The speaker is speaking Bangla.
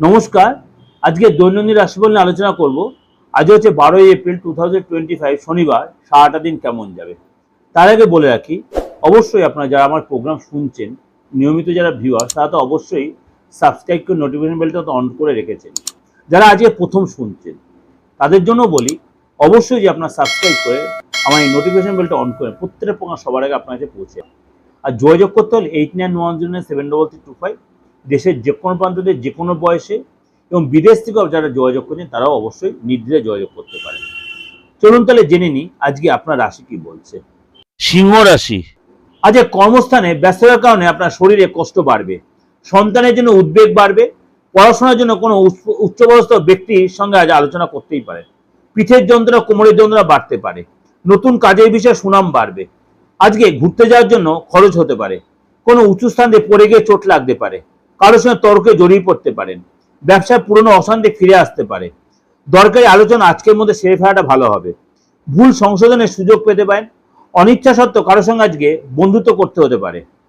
নমস্কার। আজকে দৈনন্দিন রাশিফল নিয়ে আলোচনা করব। আজ হচ্ছে বারোই এপ্রিল টু শনিবার। সারাটা দিন কেমন যাবে? তার আগে বলে রাখি, অবশ্যই আপনারা যারা আমার প্রোগ্রাম শুনছেন, নিয়মিত যারা ভিউয়ার তারা তো অবশ্যই সাবস্ক্রাইব করে নোটিফিকেশন বেলটা তো অন করে রেখেছেন। যারা আজকে প্রথম শুনছেন, তাদের জন্য বলি, অবশ্যই যে আপনারা সাবস্ক্রাইব করে আমার এই নোটিফিকেশন বেলটা অন করে প্রত্যেকটা প্রোগ্রাম সবার আগে আপনার কাছে পৌঁছে আর যোগাযোগ করতে হলে eight nine one zero nine seven double three two five দেশের যে কোনো প্রান্ততে যে কোনো বয়সে এবং বিদেশ থেকেও যারা যোগাযোগ করছেন তারাও অবশ্যই নির্দ্বিধায় যোগাযোগ করতে পারেন। চলুন তাহলে জেনে নিই আজকে আপনার রাশি কি বলছে। সিংহ রাশি। আজ এই কর্মস্থানে ব্যস্ততার কারণে আপনার শরীরে কষ্ট বাড়বে সন্তানের জন্য উদ্বেগ বাড়বে পড়াশোনার জন্য কোনো উচ্চ- উচ্চপদস্থ ব্যক্তির সঙ্গে আজ আলোচনা করতেই পারে। পিঠের যন্ত্রণা কোমরের যন্ত্রণা বাড়তে পারে। নতুন কাজের বিষয়ে সুনাম বাড়বে। আজকে ঘুরতে যাওয়ার জন্য খরচ হতে পারে। কোনো উঁচু স্থান দিয়ে পড়ে গিয়ে চোট লাগতে পারে। কারোর সঙ্গে তর্কে জড়িয়ে পড়তে পারেন। ব্যবসায় পুরনো অশান্তি ফিরে আসতে পারে। দরকারি আলোচনা আজকের মধ্যে সেরে ফেলাটা ভালো হবে। ভুল সংশোধনের সুযোগ পেতে পারেন। অনিচ্ছা সত্ত্বেও কারোর সঙ্গে আজকে বন্ধুত্ব করতে হতে পারে।